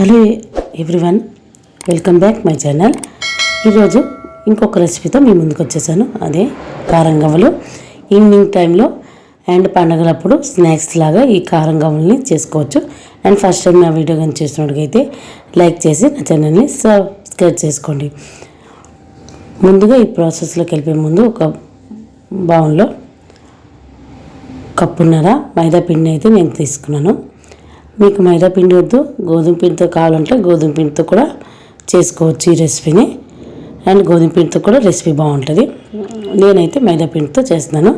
Hello everyone welcome back my channel. ఈరోజు ఇంకొక రెసిపీతో మీ ముందుకు వచ్చేసాను. అదే కారం గవ్వలు ఈవినింగ్ టైంలో అండ్ పండగలప్పుడు స్నాక్స్ లాగా ఈ కారంగవ్వల్ని చేసుకోవచ్చు. అండ్ ఫస్ట్ టైం నా వీడియో కానీ చేసినట్టుగైతే లైక్ చేసి నా ఛానల్ని సబ్స్క్రైబ్ చేసుకోండి. ముందుగా ఈ ప్రాసెస్లోకి వెళ్ళిపోయే ముందు ఒక బౌన్లో కప్పున్నర మైదా పిండి అయితే నేను తీసుకున్నాను. మీకు మైదా పిండి వద్దు గోధుమ పిండితో కావాలంటే గోధుమ పిండితో కూడా చేసుకోవచ్చు ఈ రెసిపీని. అండ్ గోధుమ పిండితో కూడా రెసిపీ బాగుంటుంది. నేనైతే మైదా పిండితో చేస్తున్నాను.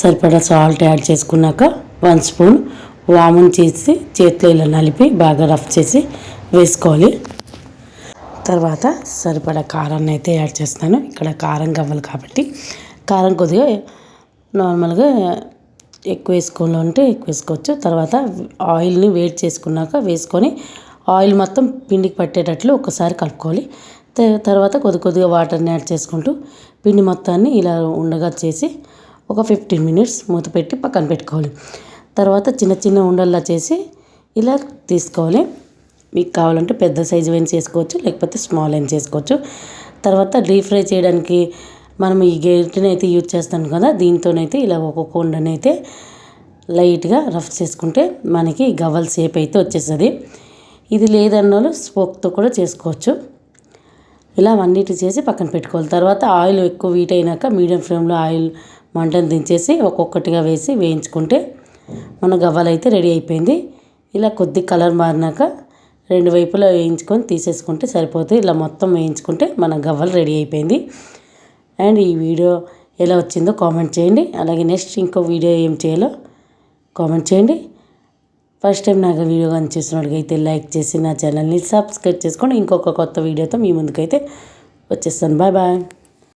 సరిపడా సాల్ట్ యాడ్ చేసుకున్నాక వన్ స్పూన్ వామున్ చేసి చేతిలో ఇలా నలిపి బాగా రఫ్ చేసి వేసుకోవాలి. తర్వాత సరిపడా కారాన్ని అయితే యాడ్ చేస్తాను ఇక్కడ కారం కావాలి కాబట్టి కారం కొద్దిగా నార్మల్గా ఎక్కువ వేసుకోవాలంటే ఎక్కువ వేసుకోవచ్చు తర్వాత ఆయిల్ని వేడి చేసుకున్నాక వేసుకొని ఆయిల్ మొత్తం పిండికి పట్టేటట్లు ఒకసారి కలుపుకోవాలి. త- తర్వాత కొద్ది కొద్దిగా వాటర్ని యాడ్ చేసుకుంటూ పిండి మొత్తాన్ని ఇలా ఉండగా చేసి ఒక ఫిఫ్టీన్ మినిట్స్ మూత పెట్టి పక్కన పెట్టుకోవాలి. తర్వాత చిన్న చిన్న ఉండల్లా చేసి ఇలా తీసుకోవాలి. మీకు కావాలంటే పెద్ద సైజు అయిన చేసుకోవచ్చు లేకపోతే స్మాల్ అయిన చేసుకోవచ్చు. తర్వాత డీప్ ఫ్రై చేయడానికి మనం ఈ గేట్ని అయితే యూజ్ చేస్తాం కదా దీంతోనైతే ఇలా ఒక్కొక్క ఉండనైతే లైట్గా రఫ్ చేసుకుంటే మనకి గవ్వల షేప్ అయితే వచ్చేస్తుంది. ఇది లేదన్న వాళ్ళు స్పోక్తో కూడా చేసుకోవచ్చు. ఇలా అన్నిటి చేసి పక్కన పెట్టుకోవాలి. తర్వాత ఆయిల్ ఎక్కువ వీట్ అయినాక మీడియం ఫ్లేమ్లో ఆయిల్ మంటను దించేసి ఒక్కొక్కటిగా వేసి వేయించుకుంటే మన గవ్వలు అయితే రెడీ అయిపోయింది. ఇలా కొద్ది కలర్ మారినాక రెండు వైపులా వేయించుకొని తీసేసుకుంటే సరిపోతుంది. ఇలా మొత్తం వేయించుకుంటే మన గవ్వలు రెడీ అయిపోయింది. అండ్ ఈ వీడియో ఎలా వచ్చిందో కామెంట్ చేయండి. అలాగే నెక్స్ట్ ఇంకో వీడియో ఏం చేయాలో కామెంట్ చేయండి. ఫస్ట్ టైం నాకు వీడియో కానీ చూసినట్టుకైతే లైక్ చేసి నా ఛానల్ని సబ్స్క్రైబ్ చేసుకోండి. ఇంకొక కొత్త వీడియోతో మీ ముందుకైతే వచ్చేస్తాను. Bye bye